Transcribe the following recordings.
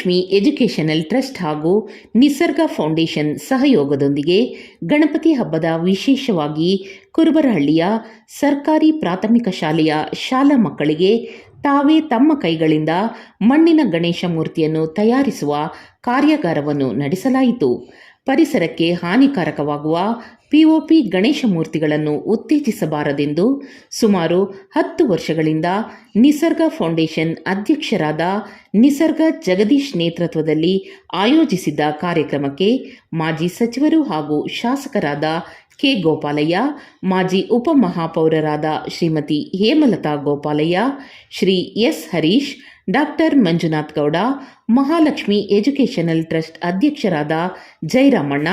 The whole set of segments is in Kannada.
ಮಹಾಲಕ್ಷ್ಮಿ ಎಜುಕೇಷನಲ್ ಟ್ರಸ್ಟ್ ಹಾಗೂ ನಿಸರ್ಗ ಫೌಂಡೇಶನ್ ಸಹಯೋಗದೊಂದಿಗೆ ಗಣಪತಿ ಹಬ್ಬದ ವಿಶೇಷವಾಗಿ ಕುರುಬರಹಳ್ಳಿಯ ಸರ್ಕಾರಿ ಪ್ರಾಥಮಿಕ ಶಾಲೆಯ ಶಾಲಾ ಮಕ್ಕಳಿಗೆ ತಾವೇ ತಮ್ಮ ಕೈಗಳಿಂದ ಮಣ್ಣಿನ ಗಣೇಶ ಮೂರ್ತಿಯನ್ನು ತಯಾರಿಸುವ ಕಾರ್ಯಾಗಾರವನ್ನು ನಡೆಸಲಾಯಿತು. ಪರಿಸರಕ್ಕೆ ಹಾನಿಕಾರಕವಾಗುವ ಪಿಒಪಿ ಗಣೇಶ ಮೂರ್ತಿಗಳನ್ನು ಉತ್ತೇಜಿಸಬಾರದೆಂದು ಸುಮಾರು ಹತ್ತು ವರ್ಷಗಳಿಂದ ನಿಸರ್ಗ ಫೌಂಡೇಶನ್ ಅಧ್ಯಕ್ಷರಾದ ನಿಸರ್ಗ ಜಗದೀಶ್ ನೇತೃತ್ವದಲ್ಲಿ ಆಯೋಜಿಸಿದ್ದ ಕಾರ್ಯಕ್ರಮಕ್ಕೆ ಮಾಜಿ ಸಚಿವರು ಹಾಗೂ ಶಾಸಕರಾದ ಕೆ ಗೋಪಾಲಯ್ಯ, ಮಾಜಿ ಉಪಮಹಾಪೌರರಾದ Shrimati Hemalatha Gopalaiah, Shri S Harish doctor Manjunath Gowda, Mahalakshmi educational trust ಅಧ್ಯಕ್ಷರಾದ ಜೈರಾಮಣ್ಣ,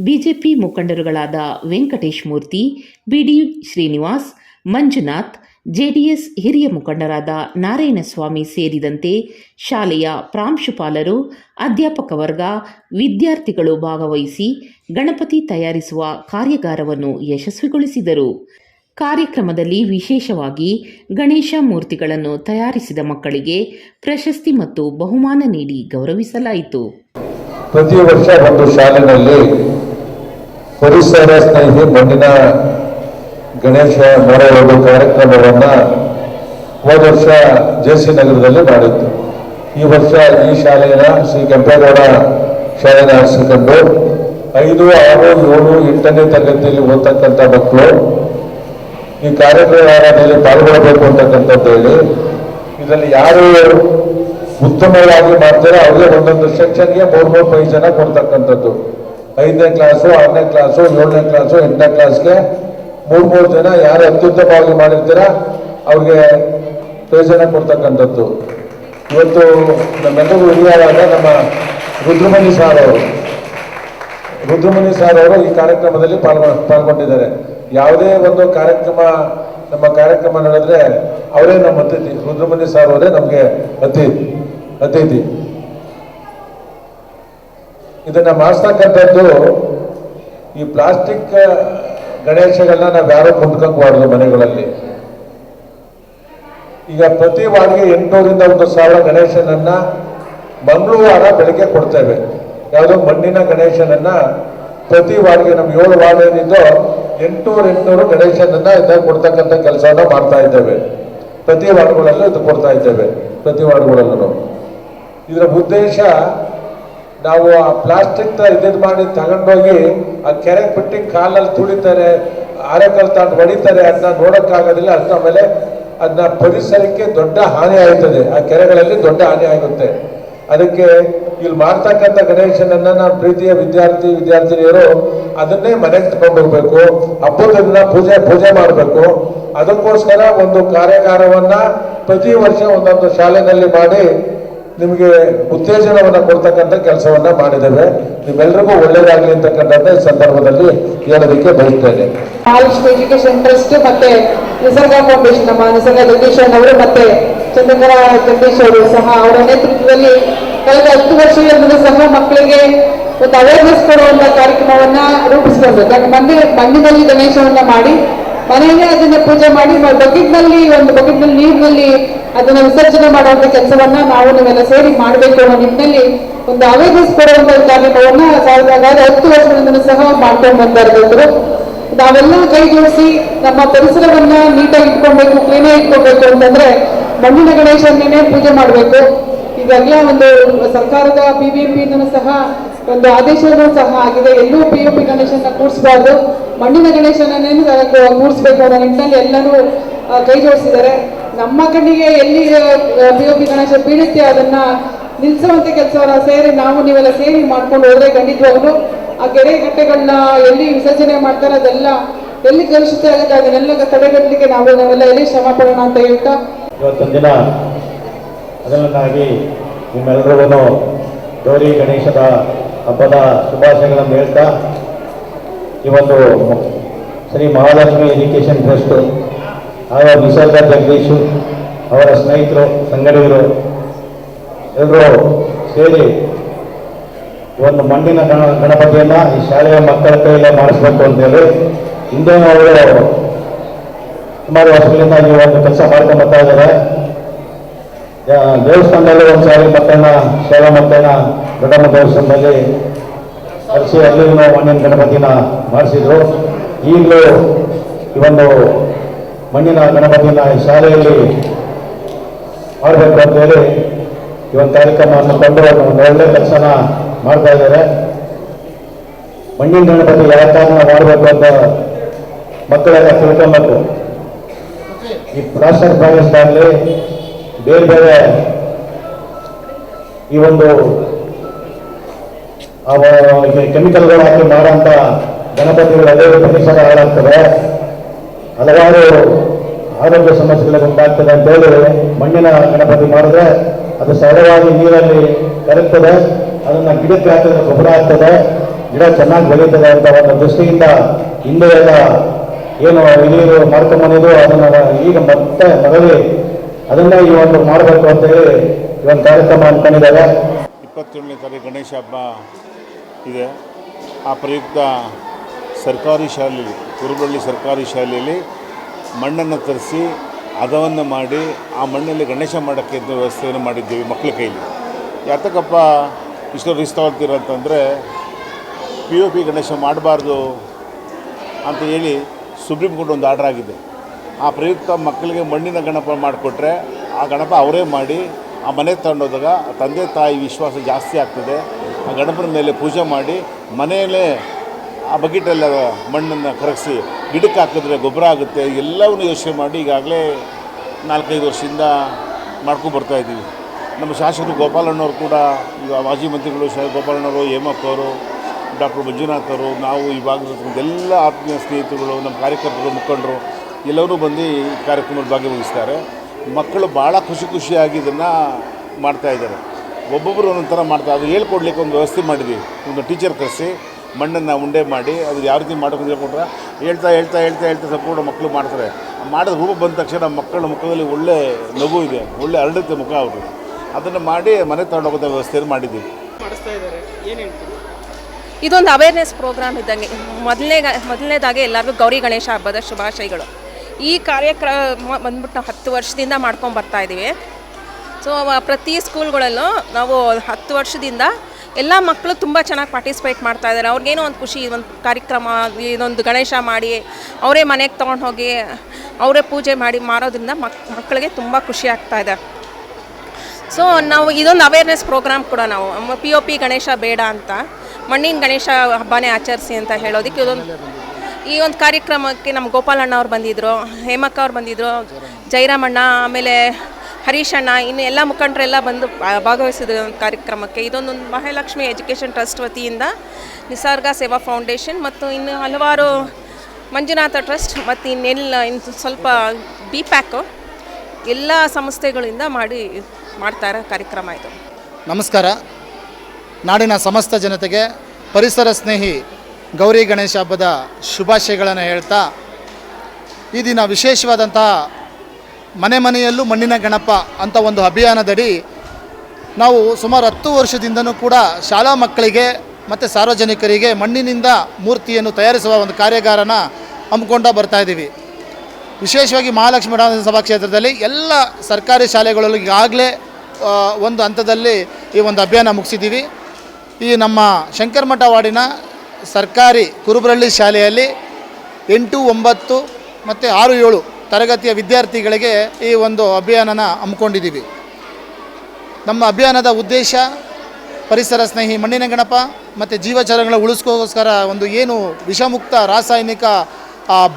ಬಿಜೆಪಿ ಮುಖಂಡರುಗಳಾದ ವೆಂಕಟೇಶ್ ಮೂರ್ತಿ, ಬಿಡಿ ಶ್ರೀನಿವಾಸ್, ಮಂಜುನಾಥ್, ಜೆಡಿಎಸ್ ಹಿರಿಯ ಮುಖಂಡರಾದ ನಾರಾಯಣಸ್ವಾಮಿ ಸೇರಿದಂತೆ ಶಾಲೆಯ ಪ್ರಾಂಶುಪಾಲರು, ಅಧ್ಯಾಪಕ ವರ್ಗ, ವಿದ್ಯಾರ್ಥಿಗಳು ಭಾಗವಹಿಸಿ ಗಣಪತಿ ತಯಾರಿಸುವ ಕಾರ್ಯಾಗಾರವನ್ನು ಯಶಸ್ವಿಗೊಳಿಸಿದರು. ಕಾರ್ಯಕ್ರಮದಲ್ಲಿ ವಿಶೇಷವಾಗಿ ಗಣೇಶ ಮೂರ್ತಿಗಳನ್ನು ತಯಾರಿಸಿದ ಮಕ್ಕಳಿಗೆ ಪ್ರಶಸ್ತಿ ಮತ್ತು ಬಹುಮಾನ ನೀಡಿ ಗೌರವಿಸಲಾಯಿತು. ಪ್ರತಿ ವರ್ಷ ಒಂದು ಶಾಲೆಯಲ್ಲಿ ಪರಿಸರ ಸ್ನೇಹಿ ಮಣ್ಣಿನ ಗಣೇಶ ಮಾಡುವ ಕಾರ್ಯಕ್ರಮವನ್ನು ಹೋದ ವರ್ಷ ಜೆ ಸಿ ನಗರದಲ್ಲಿ ಮಾಡಿತ್ತು. ಈ ವರ್ಷ ಈ ಶಾಲೆಯ ಶ್ರೀ ಕೆಂಪೇಗೌಡ ಶಾಲೆನ ಆರಿಸಿಕೊಂಡು ಐದು, ಆರು, ಏಳು, ಎಂಟನೇ ತರಗತಿಯಲ್ಲಿ ಓದ್ತಕ್ಕಂಥ ಮಕ್ಕಳು ಈ ಕಾರ್ಯಕ್ರಮದಲ್ಲಿ ಪಾಲ್ಗೊಳ್ಳಬೇಕು ಅಂತಕ್ಕಂಥದ್ದು ಹೇಳಿ, ಇದರಲ್ಲಿ ಯಾರು ಉತ್ತಮವಾಗಿ ಮಾಡ್ತಾರೆ ಅವರಿಗೆ ಒಂದೊಂದು ಸೆಕ್ಷನ್ಗೆ ಮೂರು ಮೂರು ಪೈ ಜನ ಕೊಡ್ತಕ್ಕಂಥದ್ದು. ಐದನೇ ಕ್ಲಾಸು ಆರನೇ ಕ್ಲಾಸು ಏಳನೇ ಕ್ಲಾಸು ಎಂಟನೇ ಕ್ಲಾಸ್ಗೆ ಮೂರು ಮೂರು ಜನ ಯಾರು ಅತ್ಯುತ್ತಮವಾಗಿ ಮಾಡಿರ್ತೀರ, ಅವ್ರಿಗೆ ಪ್ರಯೋಜನ ಕೊಡ್ತಕ್ಕಂಥದ್ದು. ಇವತ್ತು ನಮ್ಮೆಲ್ಲರಿಗೂ ಹಿರಿಯರಾದ ನಮ್ಮ ರುದ್ರಮಣಿ ಸಾರ್ ಅವರು. ರುದ್ರಮುನಿ ಸಾರ್ ಅವರು ಈ ಕಾರ್ಯಕ್ರಮದಲ್ಲಿ ಪಾಲ್ಗೊ, ಪಾಲ್ಗೊಂಡಿದ್ದಾರೆ. ಯಾವುದೇ ಒಂದು ಕಾರ್ಯಕ್ರಮ, ನಮ್ಮ ಕಾರ್ಯಕ್ರಮ ನಡೆದ್ರೆ ಅವರೇ ನಮ್ಮ ಅತಿಥಿ. ರುದ್ರಮುನಿ ಸರ್ ಅವರೇ ನಮಗೆ ಅತಿಥಿ ಅತಿಥಿ. ಇದನ್ನ ಮಾಡಿಸ್ತಕ್ಕಂಥದ್ದು ಈ ಪ್ಲಾಸ್ಟಿಕ್ ಗಣೇಶಗಳನ್ನ ನಾವು ಯಾರು ಕುಂಟ್ಕೋಬಾರ್ದು ಮನೆಗಳಲ್ಲಿ. ಈಗ ಪ್ರತಿ ವಾರ್ಡ್ಗೆ ಎಂಟುನೂರಿಂದ ಒಂದು ಸಾವಿರ ಗಣೇಶನನ್ನ ಮಂಗಳವಾರ ಬೆಳಗ್ಗೆ ಕೊಡ್ತೇವೆ. ಯಾವುದೋ ಮಣ್ಣಿನ ಗಣೇಶನನ್ನ ಪ್ರತಿ ವಾರ್ಡ್ಗೆ ನಮ್ಮ ಏಳು ವಾರ್ಡ್ ಏನಿದ್ದೋ ಎಂಟುನೂರು ಎಂಟುನೂರು ಗಣೇಶನನ್ನ ಇದ್ದಾಗ ಕೊಡ್ತಕ್ಕಂಥ ಕೆಲಸನ ಮಾಡ್ತಾ ಇದ್ದೇವೆ. ಪ್ರತಿ ವಾರ್ಡ್ಗಳಲ್ಲೂ ಇದು ಕೊಡ್ತಾ ಇದ್ದೇವೆ, ಪ್ರತಿ ವಾರ್ಡ್ಗಳಲ್ಲೂ ಇದರ ಉದ್ದೇಶ ನಾವು ಆ ಪ್ಲಾಸ್ಟಿಕ್ ಇದಿದ್ ಮಾಡಿ ತಗೊಂಡೋಗಿ ಆ ಕೆರೆ ಬಿಟ್ಟು ಕಾಲಲ್ಲಿ ತುಳಿತಾರೆ, ಆರೆಕಲ್ ತಾಂಡ್ ಹೊಡಿತಾರೆ ಅದನ್ನ ನೋಡೋಕ್ಕಾಗೋದಿಲ್ಲ ಅದನ್ನ ಮೇಲೆ ಅದನ್ನ ಪರಿಸರಕ್ಕೆ ದೊಡ್ಡ ಹಾನಿ ಆಗುತ್ತದೆ ಆ ಕೆರೆಗಳಲ್ಲಿ ದೊಡ್ಡ ಹಾನಿ ಆಗುತ್ತೆ. ಅದಕ್ಕೆ ಇಲ್ಲಿ ಮಾಡ್ತಕ್ಕಂಥ ಗಣೇಶನನ್ನ ನಾನು ಪ್ರೀತಿಯ ವಿದ್ಯಾರ್ಥಿ, ವಿದ್ಯಾರ್ಥಿನಿಯರು ಅದನ್ನೇ ಮನೆಗೆ ತಗೊಂಡೋಗ್ಬೇಕು ಹಬ್ಬದ ದಿನ ಪೂಜೆ ಪೂಜೆ ಮಾಡಬೇಕು. ಅದಕ್ಕೋಸ್ಕರ ಒಂದು ಕಾರ್ಯಾಗಾರವನ್ನ ಪ್ರತಿ ವರ್ಷ ಒಂದೊಂದು ಶಾಲೆನಲ್ಲಿ ಮಾಡಿ ನಿಮಗೆ ಉತ್ತೇಜನವನ್ನು ಕೊಡ್ತಕ್ಕಂಥ ಕೆಲಸವನ್ನ ಮಾಡಿದ್ದೇವೆ. ನಿಮ್ಮೆಲ್ಲರಿಗೂ ಒಳ್ಳೇದಾಗಲಿ ಅಂತಕ್ಕಂಥದ್ದು ಈ ಸಂದರ್ಭದಲ್ಲಿ ಹೇಳೋದಕ್ಕೆ ಬಯಸ್ತೇನೆ. ಎಜುಕೇಶನ್ ಟ್ರಸ್ಟ್ ಮತ್ತೆ ನಿಸರ್ಗ ಫೌಂಡೇಶನ್ ನಮ್ಮ ನಿಸರ್ಗ ಜಗದೀಶನ್ ಅವರು ಮತ್ತೆ ಚಂದ್ರಕರ ಜಗದೀಶ್ ಅವರು ಸಹ ಅವರ ನೇತೃತ್ವದಲ್ಲಿ ಕಳೆದ ಹತ್ತು ವರ್ಷಗಳಿಂದ ಸಹ ಮಕ್ಕಳಿಗೆ ಒಂದು ಅವೇರ್ನೆಸ್ ಕೊಡುವಂತ ಕಾರ್ಯಕ್ರಮವನ್ನ ರೂಪಿಸಿಕೊಂಡು ಯಾಕಂದ್ರೆ ಮಂದಿ ಮಣ್ಣಿನಲ್ಲಿ ಗಣೇಶವನ್ನ ಮಾಡಿ, ಮನೆಯಲ್ಲೇ ಅದನ್ನ ಪೂಜೆ ಮಾಡಿ ಬಕೆಟ್ನಲ್ಲಿ, ಒಂದು ಬಕೆಟ್ನಲ್ಲಿ ನೀರಿನಲ್ಲಿ ಅದನ್ನ ವಿಸರ್ಜನೆ ಮಾಡುವಂತ ಕೆಲಸವನ್ನ ನಾವು ನೀವೆಲ್ಲ ಸೇರಿ ಮಾಡಬೇಕು ಅನ್ನೋ ನಿಟ್ಟಿನಲ್ಲಿ ಒಂದು ಅವೇರ್ನೆಸ್ ಕೊಡುವಂತ ಕಾರ್ಯಕ್ರಮವನ್ನ ಸಾವಿರದ ಹತ್ತು ವರ್ಷಗಳಿಂದ ಸಹ ಮಾಡ್ಕೊಂಡು ಬಂದ ರೈತರು ನಾವೆಲ್ಲ ಕೈ ಜೋಡಿಸಿ ನಮ್ಮ ಪರಿಸರವನ್ನ ನೀಟಾಗಿ ಇಟ್ಕೊಬೇಕು ಕ್ಲೀನಾಗಿ ಇಟ್ಕೋಬೇಕು ಅಂತಂದ್ರೆ ಮಣ್ಣಿನ ಗಣೇಶನ್ನೇ ಪೂಜೆ ಮಾಡಬೇಕು. ಈಗಾಗಲೇ ಒಂದು ಸರ್ಕಾರದ ಬಿಬಿಎಂಪಿ ಸಹ ಒಂದು ಆದೇಶವೂ ಸಹ ಆಗಿದೆ. ಎಲ್ಲೂ ಪಿ ಯು ಪಿ ಗಣೇಶನ ಕೂರಿಸಬಾರ್ದು. ಮಣ್ಣಿನ ಗಣೇಶನನ್ನೇ ಕೂರಿಸ್ಬೇಕು ಅನ್ನೋ ನಿಟ್ಟಿನಲ್ಲಿ ಎಲ್ಲರೂ ಕೈ ಜೋಡಿಸಿದ್ದಾರೆ. ನಮ್ಮ ಕಣ್ಣಿಗೆ ಎಲ್ಲಿ ಪಿ ಯು ಪಿ ಗಣೇಶ ಬೀಳುತ್ತೆ ಅದನ್ನ ನಿಲ್ಲಿಸುವಂತ ಕೆಲಸವನ್ನ ಸೇರಿ ನಾವು ನೀವೆಲ್ಲ ಸೇರಿ ಮಾಡ್ಕೊಂಡು ಹೋದ್ರೆ ಖಂಡಿತವಾಗ್ಲು ಆ ಕೆರೆ ಕಟ್ಟೆಗಳನ್ನ ಎಲ್ಲಿ ವಿಸರ್ಜನೆ ಮಾಡ್ತಾರೆ ಅದೆಲ್ಲ ಎಲ್ಲಿ ಕಲುಷಿತ ಆಗುತ್ತೆ ಅದನ್ನೆಲ್ಲ ತಡೆಗಟ್ಟಲಿಕ್ಕೆ ನಾವು ನಾವೆಲ್ಲ ಎಲ್ಲಿ ಶ್ರಮ ಪಡೋಣ ಅಂತ ಹೇಳ್ತಾ ಇವತ್ತೊಂದು ದಿನ ಮೊದಲನೇದಾಗಿ ನಿಮ್ಮೆಲ್ಲರಿಗೂ ಗೌರಿ ಗಣೇಶದ ಹಬ್ಬದ ಶುಭಾಶಯಗಳನ್ನು ಹೇಳ್ತಾ ಇವತ್ತು ಶ್ರೀ ಮಹಾಲಕ್ಷ್ಮಿ ಎಜುಕೇಷನ್ ಟ್ರಸ್ಟ್, ಹಾಗೂ ನಿಸರ್ಗ ಜಗದೀಶು ಅವರ ಸ್ನೇಹಿತರು, ಸಂಗಡಿಗರು ಎಲ್ಲರೂ ಸೇರಿ ಒಂದು ಮಣ್ಣಿನ ಗಣ, ಗಣಪತಿಯನ್ನು ಈ ಶಾಲೆಯ ಮಕ್ಕಳ ಕೈಯಲ್ಲೇ ಮಾಡಿಸ್ಬೇಕು ಅಂತೇಳಿ ಹಿಂದೆ ಅವರು ಸುಮಾರು ವರ್ಷಗಳಿಂದ ಈ ಒಂದು ಕೆಲಸ ಮಾಡ್ಕೊಂಡು ಬರ್ತಾ ಇದ್ದಾರೆ. ದೇವಸ್ಥಾನದಲ್ಲಿ ಒಂದ್ಸಾರಿ ಮತ್ತಣ್ಣ ಶಾಲಾ ಮತ್ತಣ್ಣ ದೊಡ್ಡಮ್ಮ ದೇವಸ್ಥಾನದಲ್ಲಿ ಕರೆಸಿ ಅಲ್ಲಿ ನಾವು ಮಣ್ಣಿನ ಗಣಪತಿನ ಮಾಡಿಸಿದ್ರು. ಈಗಲೂ ಈ ಒಂದು ಮಣ್ಣಿನ ಗಣಪತಿನ ಶಾಲೆಯಲ್ಲಿ ಮಾಡಬೇಕು ಅಂತೇಳಿ ಈ ಒಂದು ಕಾರ್ಯಕ್ರಮವನ್ನು ಕಂಡು ಒಂದು ಒಳ್ಳೆ ಕೆಲಸನ ಮಾಡ್ತಾ ಇದ್ದಾರೆ. ಮಣ್ಣಿನ ಗಣಪತಿ ಯಾವ ಕಾರಣ ಮಾಡಬೇಕು ಅಂತ ಮಕ್ಕಳೆಲ್ಲ ತಿಳ್ಕೊಬೇಕು ಈ ಪ್ಲಾಸ್ಟರ್ ಪ್ರದೇಶದಲ್ಲಿ ಬೇರೆ ಬೇರೆ ಈ ಒಂದು ಕೆಮಿಕಲ್ಗಳು ಹಾಕಿ ಮಾಡೋಂಥ ಗಣಪತಿಗಳು ಅದೇ ಪರಿಸರ ಹಾಳಾಗ್ತವೆ. ಹಲವಾರು ಆರೋಗ್ಯ ಸಮಸ್ಯೆಗಳಿಗೆ ಉಂಟಾಗ್ತದೆ ಅಂತ ಹೇಳಿ ಮಣ್ಣಿನ ಗಣಪತಿ ಮಾಡಿದ್ರೆ ಅದು ಸರಳವಾಗಿ ನೀರಲ್ಲಿ ಕರಗ್ತದೆ. ಅದನ್ನ ಗಿಡಕ್ಕೆ ಹಾಕಿದ್ರೆ ಗೊಬ್ಬರ ಆಗ್ತದೆ. ಗಿಡ ಚೆನ್ನಾಗಿ ಬೆಳೀತದೆ ಅಂತ ಒಂದು ದೃಷ್ಟಿಯಿಂದ ಹಿಂದೆ ಎಲ್ಲ ಏನು ಹಿರಿಯರು ಮಾಡ್ಕೊಂಬಂದಿದ್ರು ಅದನ್ನ ಈಗ ಮತ್ತೆ ಮರಳಿ ಅದನ್ನೇ ಈ ಒಂದು ಮಾಡಬೇಕು ಅಂತ ಹೇಳಿ ಈ ಒಂದು ಕಾರ್ಯಕ್ರಮ ಅನ್ಕೊಂಡಿದ್ದಾರೆ. ಇಪ್ಪತ್ತೇಳನೇ ತಾರೀಕು ಗಣೇಶ ಹಬ್ಬ ಇದೆ. ಆ ಪ್ರಯುಕ್ತ ಸರ್ಕಾರಿ ಶಾಲೆಯಲ್ಲಿ, ಕುರುಬಳ್ಳಿ ಸರ್ಕಾರಿ ಶಾಲೆಯಲ್ಲಿ ಮಣ್ಣನ್ನು ತರಿಸಿ ಹದವನ್ನು ಮಾಡಿ ಆ ಮಣ್ಣಲ್ಲಿ ಗಣೇಶ ಮಾಡೋಕ್ಕೆ ಅಂತ ವ್ಯವಸ್ಥೆಯನ್ನು ಮಾಡಿದ್ದೀವಿ ಮಕ್ಕಳ ಕೈಲಿ. ಯಾತಕ್ಕಪ್ಪ ಇಷ್ಟು ರಿಸ್ಕ್ ತಗೊಳ್ತೀರ ಅಂತಂದರೆ ಪಿ ಒ ಪಿ ಗಣೇಶ ಮಾಡಬಾರ್ದು ಅಂತ ಹೇಳಿ ಸುಪ್ರೀಂ ಕೋರ್ಟ್ ಒಂದು ಆರ್ಡರ್ ಆಗಿದೆ. ಆ ಪ್ರಯುಕ್ತ ಮಕ್ಕಳಿಗೆ ಮಣ್ಣಿನ ಗಣಪ ಮಾಡಿಕೊಟ್ರೆ ಆ ಗಣಪ ಅವರೇ ಮಾಡಿ, ಆ ಮನೆ ತಗೊಂಡೋದಾಗ ತಂದೆ ತಾಯಿ ವಿಶ್ವಾಸ ಜಾಸ್ತಿ ಆಗ್ತದೆ. ಆ ಗಣಪನ ಮೇಲೆ ಪೂಜೆ ಮಾಡಿ ಮನೆಯಲ್ಲೇ ಆ ಬಕೆಟೆಲ್ಲ ಮಣ್ಣನ್ನು ಕರಗಿಸಿ ಗಿಡಕ್ಕೆ ಹಾಕಿದ್ರೆ ಗೊಬ್ಬರ ಆಗುತ್ತೆ, ಎಲ್ಲವನ್ನು ಯೋಚನೆ ಮಾಡಿ ಈಗಾಗಲೇ ನಾಲ್ಕೈದು ವರ್ಷದಿಂದ ಮಾಡ್ಕೊಂಡು ಬರ್ತಾ ಇದ್ದೀವಿ. ನಮ್ಮ ಶಾಸಕರು ಗೋಪಾಲಣ್ಣವ್ರು ಕೂಡ, ಈಗ ಮಾಜಿ ಮಂತ್ರಿಗಳು ಶ, ಗೋಪಾಲಣ್ಣವರು, ಹೇಮಪ್ಪ ಅವರು, ಡಾಕ್ಟರ್ ಮಂಜುನಾಥ್ ಅವರು, ನಾವು ಈ ಭಾಗದ ಎಲ್ಲ ಆತ್ಮೀಯ ಸ್ನೇಹಿತರುಗಳು, ನಮ್ಮ ಕಾರ್ಯಕರ್ತರು, ಮುಖಂಡರು ಎಲ್ಲರೂ ಬಂದು ಈ ಕಾರ್ಯಕ್ರಮದಲ್ಲಿ ಭಾಗವಹಿಸ್ತಾರೆ. ಮಕ್ಕಳು ಭಾಳ ಖುಷಿ ಖುಷಿಯಾಗಿ ಇದನ್ನು ಮಾಡ್ತಾ ಇದ್ದಾರೆ. ಒಬ್ಬೊಬ್ಬರು ಒಂದೊಂದು ಥರ ಮಾಡ್ತಾರೆ. ಅದು ಹೇಳ್ಕೊಡ್ಲಿಕ್ಕೆ ಒಂದು ವ್ಯವಸ್ಥೆ ಮಾಡಿದ್ವಿ. ಒಂದು ಟೀಚರ್ ಕರೆಸಿ ಮಣ್ಣನ್ನು ಉಂಡೆ ಮಾಡಿ ಅದು ಯಾವ ರೀತಿ ಮಾಡೋದು ಹೇಳ್ಕೊಟ್ರೆ ಹೇಳ್ತಾ ಹೇಳ್ತಾ ಹೇಳ್ತಾ ಹೇಳ್ತಾ ಸಂಪೂರ್ಣ ಮಕ್ಕಳು ಮಾಡ್ತಾರೆ. ಮಾಡಿದ ರೂಪ ಬಂದ ತಕ್ಷಣ ಮಕ್ಕಳ ಮುಖದಲ್ಲಿ ಒಳ್ಳೆ ನಗು ಇದೆ. ಒಳ್ಳೆ ಅರಳುತ್ತೆ ಮುಖ ಅವರು ಅದನ್ನು ಮಾಡಿ ಮನೆ ತಗೊಂಡೋಗೋದ ವ್ಯವಸ್ಥೆಯನ್ನು ಮಾಡಿದ್ದೀವಿ ಇದೊಂದು ಅವೇರ್ನೆಸ್ ಪ್ರೋಗ್ರಾಮ್ ಇದ್ದಂಗೆ. ಮೊದಲನೇ ಮೊದಲನೇದಾಗಿ ಎಲ್ಲರಿಗೂ ಗೌರಿ ಗಣೇಶ ಹಬ್ಬದ ಶುಭಾಶಯಗಳು. ಈ ಕಾರ್ಯಕ್ರಮ ಬಂದ್ಬಿಟ್ಟು ನಾವು ಹತ್ತು ವರ್ಷದಿಂದ ಮಾಡ್ಕೊಂಡು ಬರ್ತಾ ಇದ್ದೀವಿ ಸೊ ಪ್ರತಿ ಸ್ಕೂಲ್ಗಳಲ್ಲೂ ನಾವು ಹತ್ತು ವರ್ಷದಿಂದ ಎಲ್ಲ ಮಕ್ಕಳು ತುಂಬ ಚೆನ್ನಾಗಿ ಪಾರ್ಟಿಸಿಪೇಟ್ ಮಾಡ್ತಾ ಇದ್ದಾರೆ ಅವ್ರಿಗೇನೋ ಒಂದು ಖುಷಿ, ಒಂದು ಕಾರ್ಯಕ್ರಮ ಇದೊಂದು ಗಣೇಶ ಮಾಡಿ, ಅವರೇ ಮನೆಗೆ ತೊಗೊಂಡು ಹೋಗಿ, ಅವರೇ ಪೂಜೆ ಮಾಡಿ ಮಾರೋದ್ರಿಂದ ಮಕ್ ಮಕ್ಕಳಿಗೆ ತುಂಬ ಖುಷಿ ಆಗ್ತಾ ಇದೆ. ಸೊ ನಾವು ಇದೊಂದು ಅವೇರ್ನೆಸ್ ಪ್ರೋಗ್ರಾಮ್ ಕೂಡ ನಾವು. ಪಿ ಒ ಪಿ ಗಣೇಶ ಬೇಡ ಅಂತ, ಮಣ್ಣಿನ ಗಣೇಶ ಹಬ್ಬನೇ ಆಚರಿಸಿ ಅಂತ ಹೇಳೋದಕ್ಕೆ ಇದೊಂದು ಈ ಒಂದು ಕಾರ್ಯಕ್ರಮಕ್ಕೆ ನಮ್ಮ ಗೋಪಾಲಣ್ಣ ಅವ್ರು ಬಂದಿದ್ದರು ಹೇಮಕ್ಕ ಅವ್ರು ಬಂದಿದ್ದರು ಜೈರಾಮಣ್ಣ, ಆಮೇಲೆ ಹರೀಶ್ ಅಣ್ಣ, ಇನ್ನು ಎಲ್ಲ ಮುಖಂಡರೆಲ್ಲ ಬಂದು ಭಾಗವಹಿಸಿದ್ರು ಕಾರ್ಯಕ್ರಮಕ್ಕೆ. ಇದೊಂದು ಮಹಾಲಕ್ಷ್ಮಿ ಎಜುಕೇಷನ್ ಟ್ರಸ್ಟ್ ವತಿಯಿಂದ ನಿಸರ್ಗ ಸೇವಾ ಫೌಂಡೇಶನ್ ಮತ್ತು ಇನ್ನು ಹಲವಾರು ಮಂಜುನಾಥ ಟ್ರಸ್ಟ್ ಮತ್ತು ಇನ್ನೆಲ್ಲ ಇನ್ನು ಸ್ವಲ್ಪ ಬಿ ಪ್ಯಾಕು ಎಲ್ಲ ಸಂಸ್ಥೆಗಳಿಂದ ಮಾಡಿ ಮಾಡ್ತಾರೆ ಕಾರ್ಯಕ್ರಮ ಇದು. ನಮಸ್ಕಾರ. ನಾಡಿನ ಸಮಸ್ತ ಜನತೆಗೆ ಪರಿಸರ ಸ್ನೇಹಿ ಗೌರಿ ಗಣೇಶ ಹಬ್ಬದ ಶುಭಾಶಯಗಳನ್ನು ಹೇಳ್ತಾ, ಈ ದಿನ ವಿಶೇಷವಾದಂತಹ ಮನೆ ಮನೆಯಲ್ಲೂ ಮಣ್ಣಿನ ಗಣಪ ಅಂತ ಒಂದು ಅಭಿಯಾನದಡಿ ನಾವು ಸುಮಾರು ಹತ್ತು ವರ್ಷದಿಂದನೂ ಕೂಡ ಶಾಲಾ ಮಕ್ಕಳಿಗೆ ಮತ್ತು ಸಾರ್ವಜನಿಕರಿಗೆ ಮಣ್ಣಿನಿಂದ ಮೂರ್ತಿಯನ್ನು ತಯಾರಿಸುವ ಒಂದು ಕಾರ್ಯಾಗಾರನ ಹಮ್ಮಿಕೊಂಡ ಬರ್ತಾ ಇದ್ದೀವಿ. ವಿಶೇಷವಾಗಿ ಮಹಾಲಕ್ಷ್ಮಿ ಸಭಾ ಕ್ಷೇತ್ರದಲ್ಲಿ ಎಲ್ಲ ಸರ್ಕಾರಿ ಶಾಲೆಗಳಲ್ಲಿ ಈಗಾಗಲೇ ಒಂದು ಹಂತದಲ್ಲಿ ಈ ಒಂದು ಅಭಿಯಾನ ಮುಗಿಸಿದ್ದೀವಿ. ಈ ನಮ್ಮ ಶಂಕರಮಠ ವಾರ್ಡಿನ ಸರ್ಕಾರಿ ಕುರುಬರಳ್ಳಿ ಶಾಲೆಯಲ್ಲಿ ಎಂಟು, ಒಂಬತ್ತು ಮತ್ತು ಆರು, ಏಳು ತರಗತಿಯ ವಿದ್ಯಾರ್ಥಿಗಳಿಗೆ ಈ ಒಂದು ಅಭಿಯಾನನ ಹಮ್ಮಿಕೊಂಡಿದ್ದೀವಿ. ನಮ್ಮ ಅಭಿಯಾನದ ಉದ್ದೇಶ ಪರಿಸರ ಸ್ನೇಹಿ ಮಣ್ಣಿನ ಗಣಪ ಮತ್ತು ಜೀವಚರಗಳ ಉಳಿಸ್ಕೋಸ್ಕರ ಒಂದು ಏನು ವಿಷಮುಕ್ತ ರಾಸಾಯನಿಕ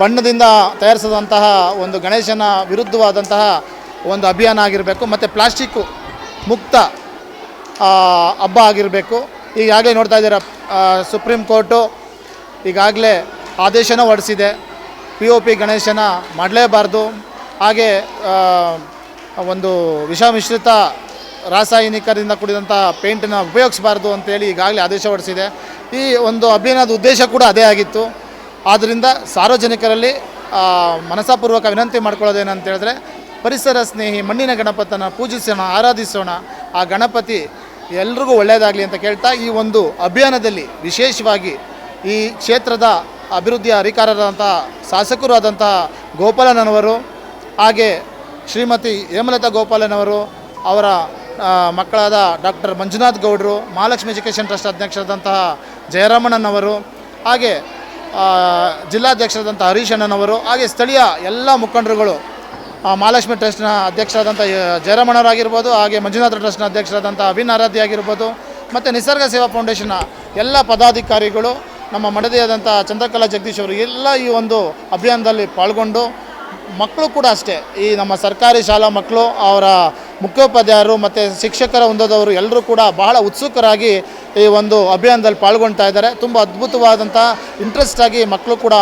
ಬಣ್ಣದಿಂದ ತಯಾರಿಸಿದಂತಹ ಒಂದು ಗಣೇಶನ ವಿರುದ್ಧವಾದಂತಹ ಒಂದು ಅಭಿಯಾನ ಆಗಿರಬೇಕು ಮತ್ತು ಪ್ಲಾಸ್ಟಿಕ್ಕು ಮುಕ್ತ ಹಬ್ಬ ಆಗಿರಬೇಕು. ಈಗಾಗಲೇ ನೋಡ್ತಾ ಇದ್ದೀರ ಸುಪ್ರೀಂ ಕೋರ್ಟು ಈಗಾಗಲೇ ಆದೇಶನ ಹೊರಡಿಸಿದೆ. ಪಿ ಒ ಪಿ ಗಣೇಶನ ಮಾಡಲೇಬಾರ್ದು. ಹಾಗೆ ಒಂದು ವಿಷಮಿಶ್ರಿತ ರಾಸಾಯನಿಕದಿಂದ ಕೂಡಿದಂಥ ಪೇಂಟನ್ನು ಉಪಯೋಗಿಸಬಾರ್ದು ಅಂತೇಳಿ ಈಗಾಗಲೇ ಆದೇಶ ಹೊರಡಿಸಿದೆ. ಈ ಒಂದು ಅಭಿಯಾನದ ಉದ್ದೇಶ ಕೂಡ ಅದೇ ಆಗಿತ್ತು. ಆದ್ದರಿಂದ ಸಾರ್ವಜನಿಕರಲ್ಲಿ ಮನಸಾಪೂರ್ವಕ ವಿನಂತಿ ಮಾಡ್ಕೊಳ್ಳೋದೇನಂತ ಹೇಳಿದ್ರೆ, ಪರಿಸರ ಸ್ನೇಹಿ ಮಣ್ಣಿನ ಗಣಪತನ ಪೂಜಿಸೋಣ, ಆರಾಧಿಸೋಣ. ಆ ಗಣಪತಿ ಎಲ್ರಿಗೂ ಒಳ್ಳೆಯದಾಗಲಿ ಅಂತ ಕೇಳ್ತಾ ಈ ಒಂದು ಅಭಿಯಾನದಲ್ಲಿ ವಿಶೇಷವಾಗಿ ಈ ಕ್ಷೇತ್ರದ ಅಭಿವೃದ್ಧಿಯ ಅಧಿಕಾರರಾದಂಥ ಶಾಸಕರು ಆದಂತಹ ಗೋಪಾಲನವರು ಹಾಗೆ ಶ್ರೀಮತಿ ಹೇಮಲತಾ ಗೋಪಾಲನವರು, ಅವರ ಮಕ್ಕಳಾದ ಡಾಕ್ಟರ್ ಮಂಜುನಾಥ್ ಗೌಡರು, ಮಹಾಲಕ್ಷ್ಮಿ ಎಜುಕೇಷನ್ ಟ್ರಸ್ಟ್ ಅಧ್ಯಕ್ಷರಾದಂತಹ ಜಯರಾಮಣ್ಣನವರು, ಹಾಗೆ ಜಿಲ್ಲಾಧ್ಯಕ್ಷರಾದಂಥ ಹರೀಶ್ ಅಣ್ಣನವರು ಹಾಗೆ ಸ್ಥಳೀಯ ಎಲ್ಲ ಮುಖಂಡರುಗಳು ಮಹಾಲಕ್ಷ್ಮಿ ಟ್ರಸ್ಟ್ನ ಅಧ್ಯಕ್ಷರಾದಂಥ ಜಯರಮಣರಾಗಿರ್ಬೋದು ಹಾಗೆ ಮಂಜುನಾಥ ಟ್ರಸ್ಟ್ನ ಅಧ್ಯಕ್ಷರಾದಂಥ ಅಭಿನ್ ಆರಾಧ್ಯ ಆಗಿರ್ಬೋದು, ಮತ್ತು ನಿಸರ್ಗ ಸೇವಾ ಫೌಂಡೇಶನ್ನ ಎಲ್ಲ ಪದಾಧಿಕಾರಿಗಳು, ನಮ್ಮ ಮಡದಿಯಾದಂಥ ಚಂದ್ರಕಲಾ ಜಗದೀಶ್ ಅವರು, ಎಲ್ಲ ಈ ಒಂದು ಅಭಿಯಾನದಲ್ಲಿ ಪಾಲ್ಗೊಂಡು, ಮಕ್ಕಳು ಕೂಡ ಅಷ್ಟೇ, ಈ ನಮ್ಮ ಸರ್ಕಾರಿ ಶಾಲಾ ಮಕ್ಕಳು, ಅವರ ಮುಖ್ಯೋಪಾಧ್ಯಾಯರು, ಮತ್ತು ಶಿಕ್ಷಕರ ಹೊಂದದವರು ಎಲ್ಲರೂ ಕೂಡ ಬಹಳ ಉತ್ಸುಕರಾಗಿ ಈ ಒಂದು ಅಭಿಯಾನದಲ್ಲಿ ಪಾಲ್ಗೊಳ್ತಾ ಇದ್ದಾರೆ. ತುಂಬ ಅದ್ಭುತವಾದಂಥ ಇಂಟ್ರೆಸ್ಟಾಗಿ ಮಕ್ಕಳು ಕೂಡ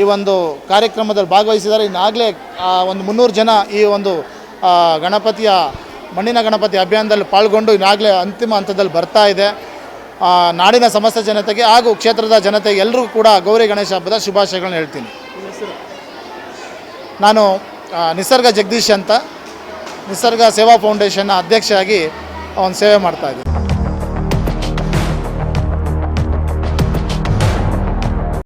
ಈ ಒಂದು ಕಾರ್ಯಕ್ರಮದಲ್ಲಿ ಭಾಗವಹಿಸಿದ್ದಾರೆ. ಇನ್ನಾಗಲೇ ಒಂದು ಮುನ್ನೂರು ಜನ ಈ ಒಂದು ಗಣಪತಿಯ, ಮಣ್ಣಿನ ಗಣಪತಿ ಅಭಿಯಾನದಲ್ಲಿ ಪಾಲ್ಗೊಂಡು ಇನ್ನಾಗಲೇ ಅಂತಿಮ ಹಂತದಲ್ಲಿ ಬರ್ತಾ ಇದೆ. ನಾಡಿನ ಸಮಸ್ತ ಜನತೆಗೆ ಹಾಗೂ ಕ್ಷೇತ್ರದ ಜನತೆಗೆ ಎಲ್ಲರಿಗೂ ಕೂಡ ಗೌರಿ ಗಣೇಶ ಹಬ್ಬದ ಶುಭಾಶಯಗಳನ್ನ ಹೇಳ್ತೀನಿ. ನಾನು ನಿಸರ್ಗ ಜಗದೀಶ್ ಅಂತ, ನಿಸರ್ಗ ಸೇವಾ ಫೌಂಡೇಶನ್ನ ಅಧ್ಯಕ್ಷರಾಗಿ ಒಂದು ಸೇವೆ ಮಾಡ್ತಾ ಇದ್ದೀನಿ.